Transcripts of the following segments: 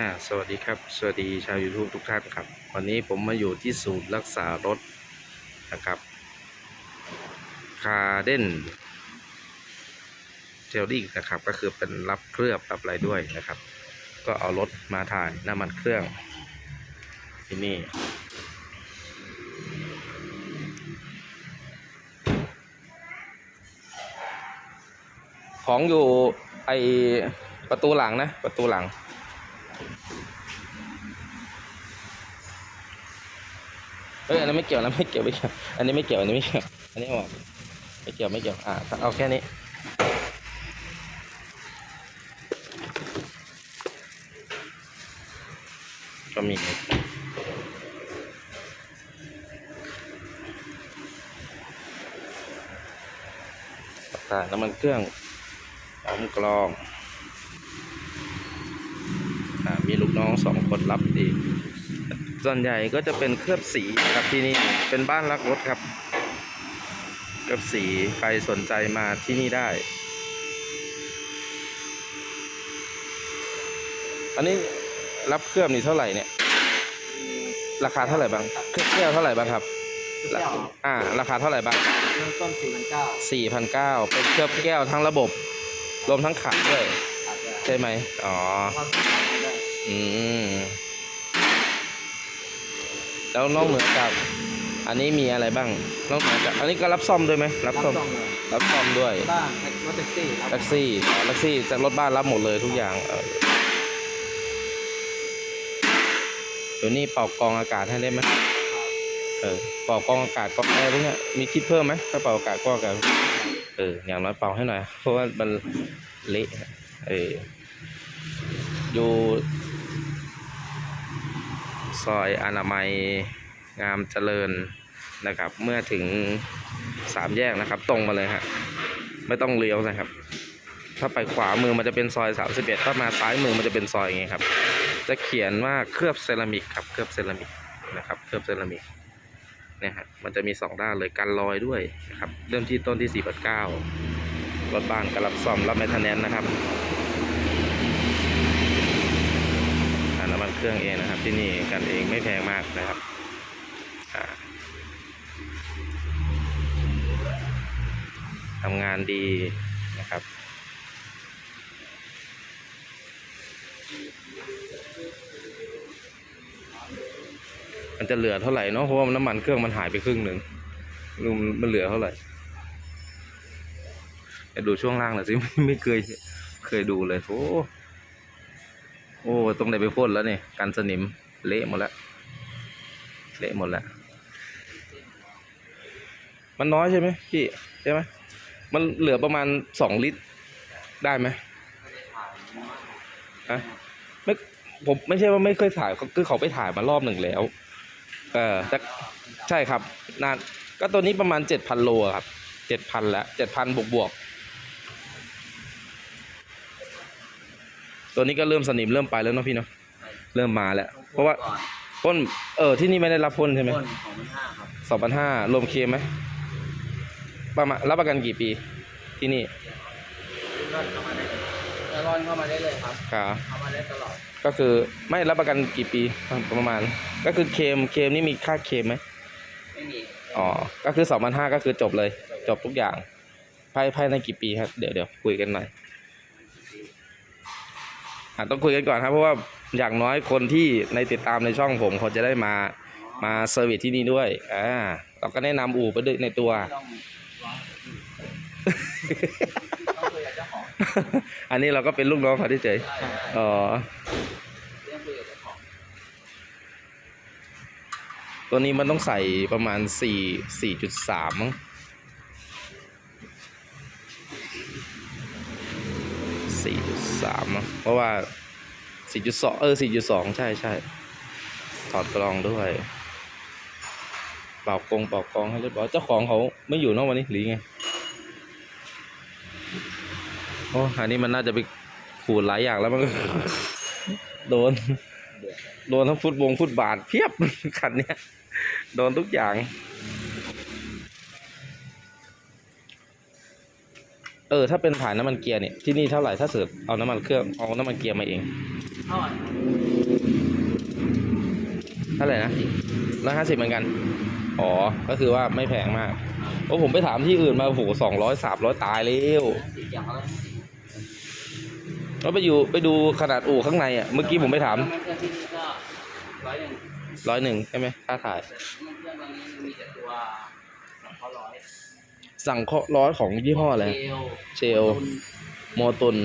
อ่าสวัสดีครับ สวัสดีชาว YouTube ทุกท่านครับ วันนี้ผมมาอยู่ที่ศูนย์รักษารถนะครับคาเดนเจลลิ่งนะครับ ก็คือเป็นรับเคลือบรับอะไรด้วยนะครับ ก็เอารถมาถ่ายน้ำมันเครื่อง ที่นี่ ของอยู่ไอประตูหลังนะ ประตูหลัง เฮ้ยอันนี้นไม่เกี่ยวนะไม่เกี่ยวไม่เกี่ยวอันนี้ไม่เกี่ยวอันนี้ไม่เกี่ยวอันนี้ออกไม่เกี่ยวไม่เกี่ยวอ่าเอาแค่นี้ก็มีตาน้ำมันเครื่องพร้อมกรองอ่ามีลูก น้องสองคนรับอีกส่วนใหญ่ก็จะเป็นเคลือบสีนะครับที่นี่เป็นบ้านรักรถครับ เคลือบสีใครสนใจมาที่นี่ได้ อันนี้รับเคลือบนี่เท่าไหร่เนี่ย ราคาเท่าไหร่บ้าง เคลือบแก้วเท่าไหร่บ้างครับแก้วอ่า ราคาเท่าไหร่บ้างเริ่มต้นสี่พันเก้าสี่พันเก้าเป็นเคลือบแก้วทั้งระบบ รวมทั้งขัดด้วยอาจจะใช่ไหม อ๋อ อืม แล้วนอกเหนือจาก อันนี้มีอะไรบ้าง นอกเหนือจาก อันนี้ก็รับซ่อมด้วยไหมรับซ่อมซ่อมเลย รับซ่อมด้วย บ้านรถแท็กซี่ครับแท็กซี่อ๋อแท็กซี่จากรถบ้านรับหมดเลยทุกอย่างเออเดี๋ยวนี้เป่ากรองอากาศให้ได้ไหมเออเป่ากรองอากาศกรองแอร์พวกเนี้ยมีคิดเพิ่มไหมถ้าเป่าอากาศกรองอากาศเอออย่างน้อยเป่าให้หน่อยเพราะว่ามันเละเอออยู่ ซอยอนามัยงามเจริญนะครับ เมื่อถึงสามแยกนะครับ ตรงมาเลยฮะไม่ต้องเลี้ยวนะครับ ถ้าไปขวามือมันจะเป็นซอย31ถ้ามาซ้ายมือมันจะเป็นซอยอย่างงี้ครับ จะเขียนว่าเคลือบเซรามิกครับเคลือบเซรามิกนะครับเคลือบเซรามิกเนี่ยฮะมันจะมีสองด้านเลยกันรอยด้วยนะครับ เริ่มที่ต้นที่4 8 9รถบ้านก็รับซ่อมรับแมทแนนนะครับอ่าน้ำมันเครื่องเองนะครับ ที่นี่กันเองไม่แพงมากนะครับทำงานดีนะครับมันจะเหลือเท่าไหร่เนาะเพราะว่าน้ำมันเครื่องมันหายไปครึ่งหนึ่งลุงมันเหลือเท่าไหร่ดูช่วงล่างหน่อยสิไม่เคยเคยดูเลยโอ้ อ้ตรงไหนไปพ่นแล้วเนี่ยกันสนิมเละหมดแล้ว เละหมดแล้ว มันน้อยใช่ไหมพี่ใช่ไหมมันเหลือประมาณสองลิตรได้ไหมฮะไม่ผมไม่ใช่ว่าไม่เคยถ่ายก็คือเขาไปถ่ายมารอบหนึ่งแล้ว เออแต่ใช่ครับนานก็ตัวนี้ประมาณเจ็ดพันโลครับเจ็ดพันแล้วเจ็ดพันบวกบวก ตัวนี้ก็เริ่มสนิมเริ่มไปแล้วเนาะพี่เนาะเริ่มมาแล้ว เพราะว่าก่อนพ่นเออที่นี่ไม่ได้รับพ่นใช่ไหมต้นของพันห้าครับสองพันห้ารวมเคลมไหมประมาณรับประกันกี่ปี ที่นี่ร่อนเข้ามาได้จะร่อนเข้ามาได้เลยครับครับเข้ามาได้ตลอดก็คือไม่รับประกันกี่ปีประมาณ ก็คือเคลมเคลมนี่มีค่าเคลมไหมไม่มีอ๋อก็คือสองพันห้าก็คือจบเลย จบทุกอย่างภายภายในกี่ปีครับ เดี๋ยวเดี๋ยวคุยกันหน่อย อะต้องคุยกันก่อนครับเพราะว่าอย่างน้อยคนที่ในติดตามในช่องผมเขาจะได้มามาเซอร์วิสที่นี่ด้วยอ่าเราก็แนะนำอู่ไปด้วยในตัว ต้องร้อนต้องคุยกับเจ้าของอันนี้เราก็เป็นลูกน้องเขาที่เฉยใช่ใช่อ๋อองคุยกับเจ้าของตัวนี้มันต้องใส่ประมาณสี่สี่จุดสามมั้ง สี่จุดสามเพราะว่าสี่จุดสองเออสี่จุดสองใช่ใช่ถอดกรองด้วยเป่ากงเป่ากรองให้เรียบร้อยเจ้าของเขาไม่อยู่นอกวันนี้หรือไงโอ้อันนี้มันน่าจะไปขูดหลายอย่างแล้วมันก็โดน โดนทั้งฟุตบงฟุตบาทเพียบคันเนี้ยโดนทุกอย่าง เออถ้าเป็นผ่านน้ำมันเกียร์เนี่ยที่นี่เท่าไหร่ถ้าเสิร์ฟเอาน้ำมันเครื่องเอาน้ำมันเกียร์มาเองเท่าไหร่เท่าไหร่นะร้อยห้าสิบเหมือนกันอ๋อก็คือว่าไม่แพงมากโอ้ผมไปถามที่อื่นมาโอ้โหสองร้อยสามร้อยตายแล้วสิอย่าไปอยู่ไปดูขนาดอู่ข้างในอะเมื่อกี้ผมไปถามน้ำมันเครื่องที่นี่ก็ร้อยหนึ่งร้อยหนึ่งใช่ไหมค่าถ่าย สั่งเคาะร้อยของยี่ห้ออะไรเชลเชลโมตุน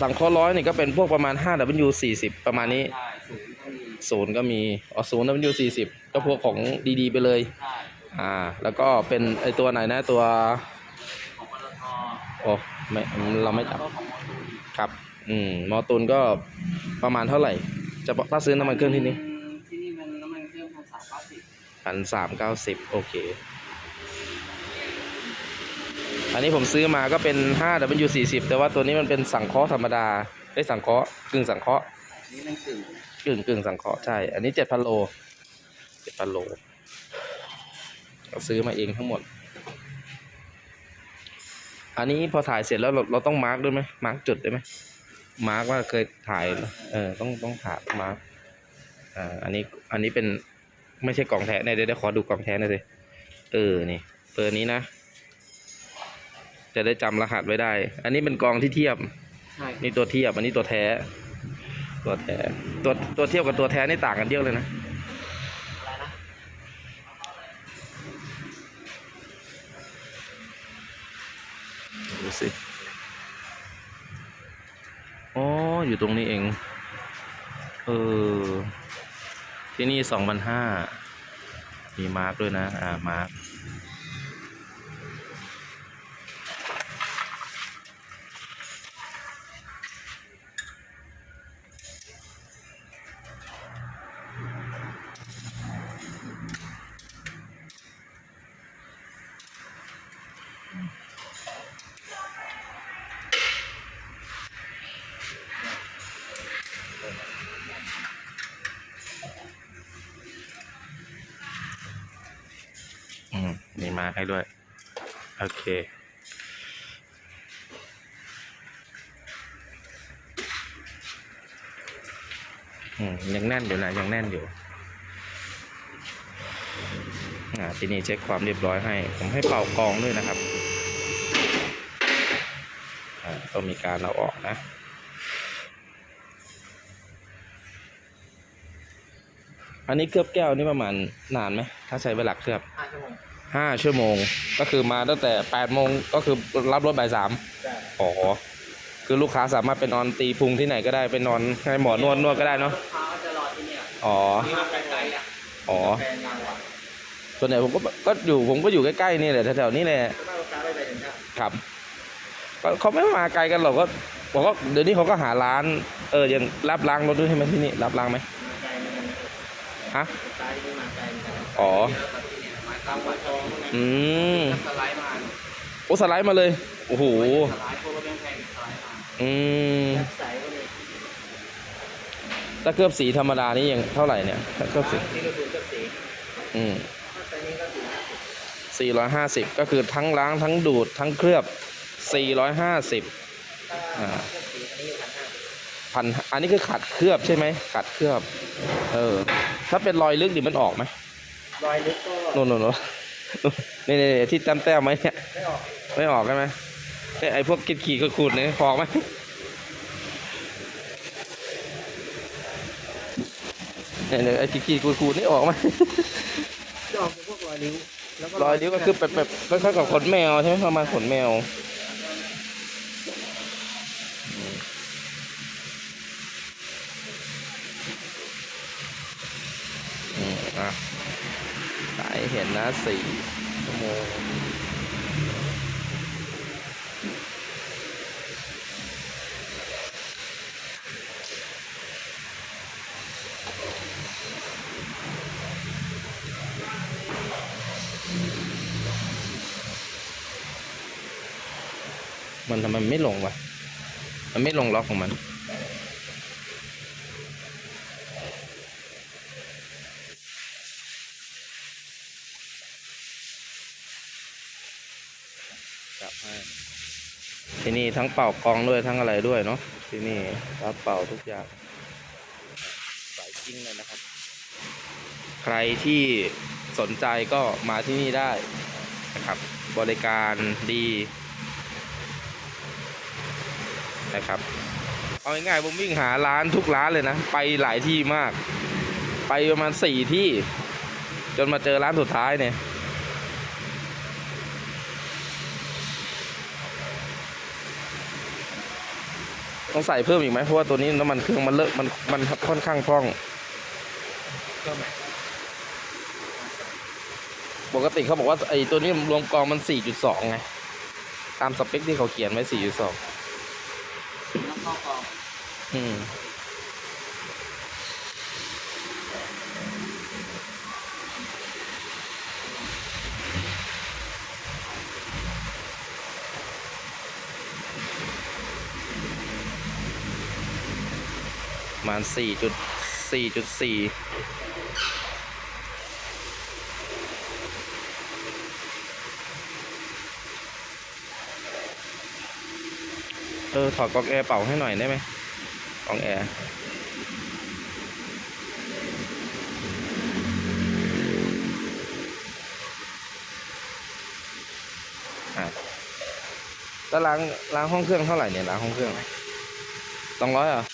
สั่งเคาะร้อยนี่ก็เป็นพวกประมาณ 5 W 40 ประมาณนี้ใช่ศูนย์ก็มีศูนย์ก็มีอ๋อศูนย์ W 40 ก็พวกของดีๆ ไปเลยใช่อ่า แล้วก็เป็นไอตัวไหนนะตัวของปตทโอ้ไม่เราไม่จับแล้วก็ของมอตูนครับ อืมมอตุนก็ประมาณเท่าไหร่ จะถ้าซื้อน้ำมันเครื่องที่นี่ที่นี่มันน้ำมันเครื่องพันสามเก้าสิบพันสามเก้าสิบโอเค อันนี้ผมซื้อมาก็เป็น 5 W 40 แต่ว่าตัวนี้มันเป็นสังเคราะห์ธรรมดาได้สังเคราะห์กึ่งสังเคราะห์นี่มันกึ่งกึ่งกึ่งสังเคราะห์ใช่ อันนี้เจ็ดพันโลเจ็ดพันโลเราซื้อมาเองทั้งหมด อันนี้พอถ่ายเสร็จแล้วเราเราต้องมาร์กด้วยไหมมาร์กจุดได้ไหมมาร์กว่าเคยถ่ายเออต้องต้องถ่ายมาร์กอ่าอันนี้อันนี้เป็นไม่ใช่กล่องแท้เนี่ยเดี๋ยวเดี๋ยวขอดูกล่องแท้หน่อยสิเออนี่เบอร์นี้นะ จะได้จำรหัสไว้ได้ อันนี้เป็นกองที่เทียบ ใช่นี่ตัวเทียบ อันนี้ตัวแท้ ตัวแท้ ตัวตัวเทียบกับตัวแท้นี่ต่างกันเยอะเลยนะ อะไรนะดูสิ อ๋อ อยู่ตรงนี้เอง เออ ที่นี่สองพันห้า มีมาร์กด้วยนะ อ่า มาร์ก มาให้ด้วย โอเค อืม ยังแน่นอยู่นะ ยังแน่นอยู่ อ่า ที่นี่เช็คความเรียบร้อยให้ ผมให้เป่ากองด้วยนะครับ อ่า ต้องมีการเอาออกนะอันนี้เคลือบแก้วนี่ประมาณนานไหม ถ้าใช้เวลาเคลือบห้าชั่วโมง ห้าชั่วโมง ก็คือมาตั้งแต่แปดโมงก็คือรับรถบ่ายสามใช่อ๋อ คือลูกค้าสามารถไปนอนตีพุงที่ไหนก็ได้ไปนอนให้หมอนวดนวดก็ได้เนาะลูกค้าก็จะรอที่เนี่ยอ๋อที่มาไกลๆอะอ๋อแฟนงานว่ะส่วนใหญ่ผมก็ก็อยู่ผมก็อยู่ใกล้ๆนี่แหละแถวๆนี้แหละถ้าลูกค้าไม่ไปถึงก็ครับก็เขาไม่มาไกลกันหรอกก็บอกว่าเดี๋ยวนี้เขาก็หาร้าน เออยังรับล้างรถด้วยใช่ไหมที่นี่รับล้างไหมมาไกลเหมือนกันฮะลูก ค้าที่นี่มาไกลเหมือนกันอ๋อมาตามวัดทองพวกนั้นอืมสไลด์มาโอ้สไลด์มาเลย โอ้โห สไลด์พวกรถแพงๆสไลด์มาอืมยัดใส่ก็เลยถ้าเคลือบสีธรรมดานี่ยังเท่าไหร่เนี่ยถ้าเคลือบสี นี่ก็คือเครื่องสีอืมถ้าใส่นี้ก็สีห้าสิบสี่ร้อยห้าสิบก็คือทั้งล้างทั้งดูดทั้งเคลือบสี่ร้อยห้าสิบถ้าอ่าเครื่องสีอันนี้อยู่พันห้าพันอันนี้คือขัดเคลือบใช่ไหมขัดเคลือบ เออ ถ้าเป็นรอยลึกดิมันออกไหมรอยลึกก็โน่นโน่นโน่นนี่นี่นี่ที่แต้มแต้มๆไหมเนี่ย ไม่ออกไม่ออกใช่ไหมไอ้ไอ้พวกขีดขีดๆขูดๆเนี่ยออกไหมเนี่ยเนี่ยไอ้ขีดขีดๆขูดๆนี่ออกไหมจะออกเป็นพวกรอยนิ้วแล้วรอยนิ้วก็คือแบบแบบคล้ายๆกับขนแมวใช่ไหมประมาณขนแมวอืมอะสาย เห็นนะสี่ชั่วโมงมันทำไมไม่ลงวะ มันไม่ลงล็อกของมัน จับให้ที่ นี่ทั้งเป่ากองด้วยทั้งอะไรด้วยเนาะที่นี่รับเป่าทุกอย่างสายจริงเลยนะครับ ใครที่สนใจก็มาที่นี่ได้นะครับ บริการดีนะครับ เอาง่ายๆผมวิ่งหาร้านทุกร้านเลยนะ ไปหลายที่มาก ไปประมาณสี่ที่ จนมาเจอร้านสุดท้ายเนี่ย ต้องใส่เพิ่มอีกไหมเพราะว่าตัวนี้น้ำมันเครื่องมันเลอะมันมันค่อนข้างพร่องก็ไหมปกติเขาบอกว่าไอ้ตัวนี้รวมกองมัน 4.2 ไง ตามสเปคที่เขาเขียนไว้ 4.2น้ำข้าวกรองอืม ประมาณ4.4.4เออถอดกล่องแอร์เป่าให้หน่อยได้ไหมกล่องแอร์อะแล้วล้างล้างห้องเครื่องเท่าไหร่เนี่ยล้างห้องเครื่องสองร้อยเหรออื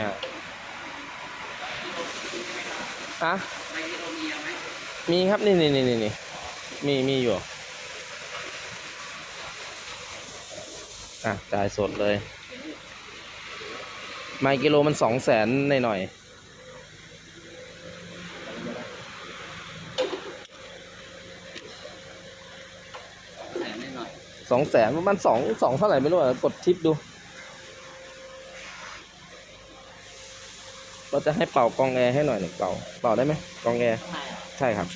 อะอะมีไหมมีครับนี่นี่นี่นี่นมีมีอยู่ อะจ่ายสดเลยไมล์กิโลมันสองแสนหน่อยสนนิดหน่อยสองแสนประมาณสองสองเท่าไหร่ไม่รู้อะกดทิปดู เราจะให้เป่ากรองแอร์ให้หน่อยหนึ่งเป่า เป่าได้ไหมกรองแอร์ข้างในอะใช่ครับ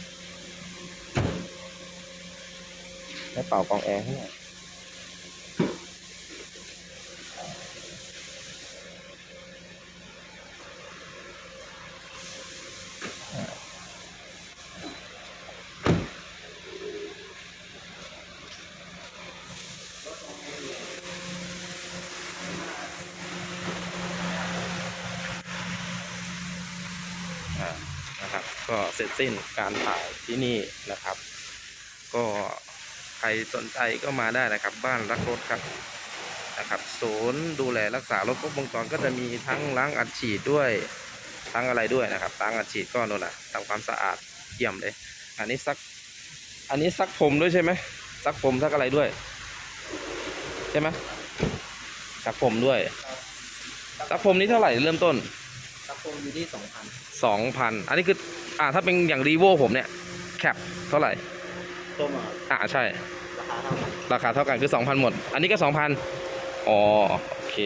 ให้เป่ากรองแอร์ให้หน่อยอ่านะครับ ก็เสร็จสิ้นการถ่ายที่นี่นะครับ ก็ใครสนใจก็มาได้นะครับ บ้านรักรถครับนะครับศูนย์ดูแลรักษารถครบวงจรก็จะมีทั้งล้างอัดฉีดด้วยทั้งอะไรด้วยนะครับล้างอัดฉีดก็นู่นนะทำความสะอาดเยี่ยมเลย อันนี้ซัก อันนี้ซักผมด้วยใช่ไหมซักผมซักอะไรด้วย ใช่ไหมซักผมด้วยซักผมนี้เท่าไหร่เริ่มต้นตะโพนอยู่ที่สองพันสองพันอันนี้คือ อ่าถ้าเป็นอย่างรีโวผมเนี่ยแคปเท่าไหร่ตัวมาอ่าใช่ ราคาเท่ากันราคาเท่ากันคือสองพันหมด อันนี้ก็สองพันอ๋อโอเค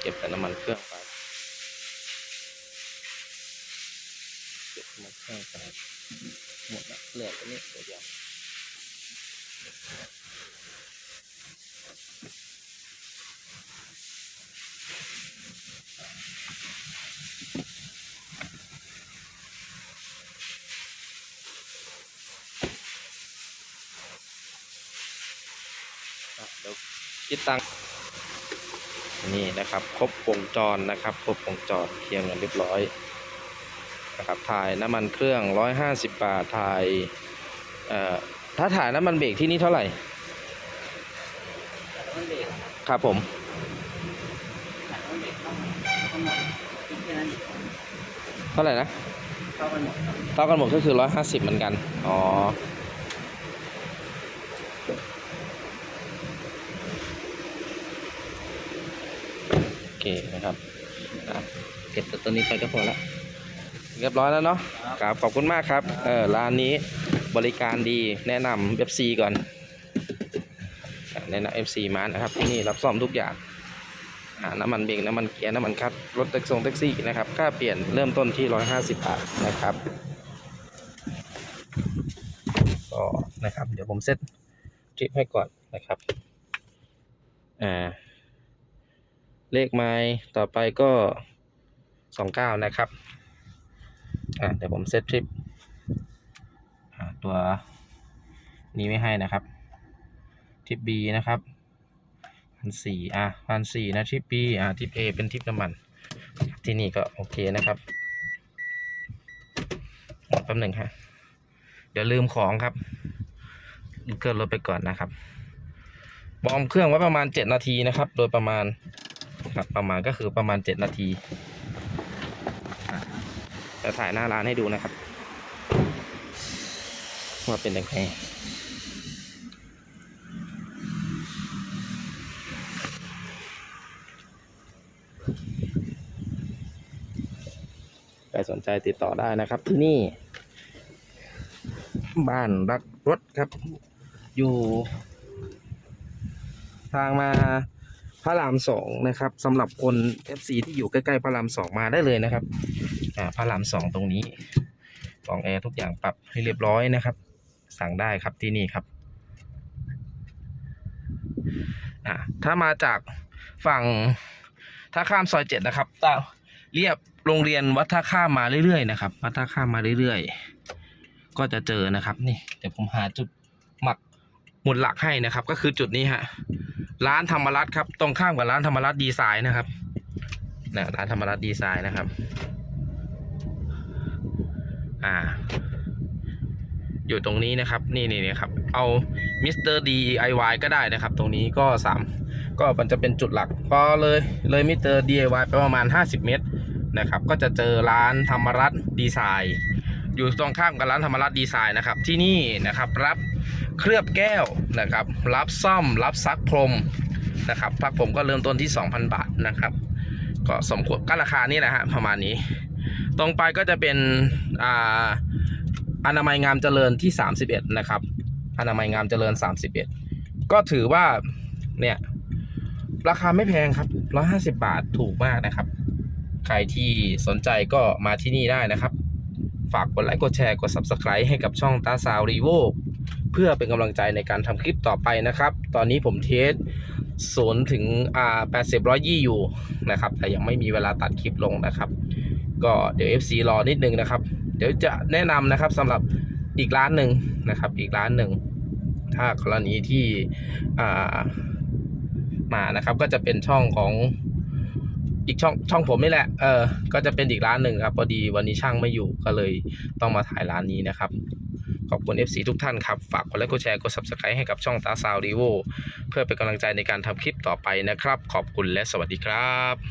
เก็บแต่น้ำมันเครื่องไป เก็บน้ำมันเครื่องไป หมดละเหลือตัวนี้ตัวเดียว คิดตังค์นี่นะครับ ครบวงจรนะครับ ครบวงจรเคลียร์เงินเรียบร้อยนะครับถ่ายน้ำมันเครื่อง 150 บาทถ่ายเอ่อถ้าถ่ายน้ำมันเบรกที่นี่เท่าไหร่มันเบรกครับผมมันเบรกต้องทั้งหมดคิดแค่นั้นเท่าไหร่นะเท่ากันหมดครับเท่ากันหมดก็คือ 150 เหมือนกัน อ๋อ เคนะครับอะเก็บตัวนี้ไปก็พอละเรียบร้อยแล้วเนาะครับขอบคุณมากครับเออร้านนี้บริการดีแนะนำเว็บซีก่อนอะแนะนำเอฟซีมานะครับที่นี่รับซ่อมทุกอย่างอ่าน้ำมันเบรกน้ำมันเกียร์น้ำมันคัดรถแท็กซี่แท็กซี่นะครับค่าเปลี่ยนเริ่มต้นที่ 150 บาทนะครับก็นะครับ เดี๋ยวผมเซตทริปให้ก่อนนะครับอ่า เลขไม้ต่อไปก็สองเก้านะครับอ่าเดี๋ยวผมเซตทริปอ่าตัวนี้ไม่ให้นะครับทริป B นะครับพันสี่อะพันสี่นะทริป B อ่าทริป A เป็นทริปน้ำมัน ที่นี่ก็โอเคนะครับแป๊บหนึ่งฮะเดี๋ยวลืมของครับเกินรถไปก่อนนะครับบอมเครื่องไว้ประมาณ 7 นาทีนะครับ โดยประมาณ ประมาณก็คือประมาณ 7 นาทีจะถ่ายหน้าร้านให้ดูนะครับว่าเป็นยังไงใครสนใจติดต่อได้นะครับที่นี่ บ้านรักรถครับ อยู่ ทางมา พระรามสองนะครับสำหรับคน FC ที่อยู่ใกล้ๆพระรามสองมาได้เลยนะครับอ่าพระรามสองตรงนี้กล่องแอร์ทุกอย่างปรับให้เรียบร้อยนะครับ สั่งได้ครับที่นี่ครับอ่าถ้ามาจากฝั่งถ้าข้ามซอยเจ็ดนะครับตาเรียบโรงเรียนวัดท่าข้ามมาเรื่อยๆนะครับวัดท่าข้ามมาเรื่อยๆ ก็จะเจอนะครับ นี่เดี๋ยวผมหาจุดหมัก หมุดหลักให้นะครับ ก็คือจุดนี้ฮะร้านธรรมรัตน์ครับตรงข้ามกับร้านธรรมรัตน์ดีไซน์นะครับนะร้านธรรมรัตน์ดีไซน์นะครับ อ่า อยู่ตรงนี้นะครับ นี่นี่นี่ครับ เอามิสเตอร์ดีไอวก็ได้นะครับ ตรงนี้ก็สามก็มันจะเป็นจุดหลักพอเลยเลยมิสเตอร์ดีไอวไปประมาณ 50 เมตรนะครับ ก็จะเจอร้านธรรมรัตน์ดีไซน์ อยู่ตรงข้ามกับร้านธรรมรัตน์ดีไซน์นะครับ ที่นี่นะครับรับเคลือบแก้วนะครับ รับซ่อม รับซักพรมนะครับพักผมก็เริ่มต้นที่ 2,000 บาทนะครับ ก็สมควรก็ราคานี้แหละฮะประมาณนี้ ตรงไปก็จะเป็นอ่าอนามัยงามเจริญที่ 31 นะครับ อนามัยงามเจริญ 31 ก็ถือว่าเนี่ยราคาไม่แพงครับ 150 บาทถูกมากนะครับ ใครที่สนใจก็มาที่นี่ได้นะครับ ฝากกดไลค์กดแชร์กด Subscribe ให้กับช่องตาสาวรีโวเพื่อเป็นกำลังใจในการทำคลิปต่อไปนะครับ ตอนนี้ผมเทสศูนย์ถึงอ่า80ร้อยยี่อยู่นะครับ แต่ยังไม่มีเวลาตัดคลิปลงนะครับ ก็เดี๋ยว FC รอนิดนึงนะครับ เดี๋ยวจะแนะนำนะครับสำหรับอีกร้านหนึ่งนะครับ อีกร้านหนึ่ง ถ้ากรณีที่อ่ามานะครับก็จะเป็นช่องของ อีกช่องช่องผมนี่แหละ เออ ก็จะเป็นอีกร้านหนึ่งครับ พอดีวันนี้ช่างไม่อยู่ก็เลยต้องมาถ่ายร้านนี้นะครับ ขอบคุณ FC ทุกท่านครับ ฝากกดไลค์กดแชร์กด Subscribe ให้กับช่องตาซาวรีโวเพื่อเป็นกำลังใจในการทำคลิปต่อไปนะครับ ขอบคุณและสวัสดีครับ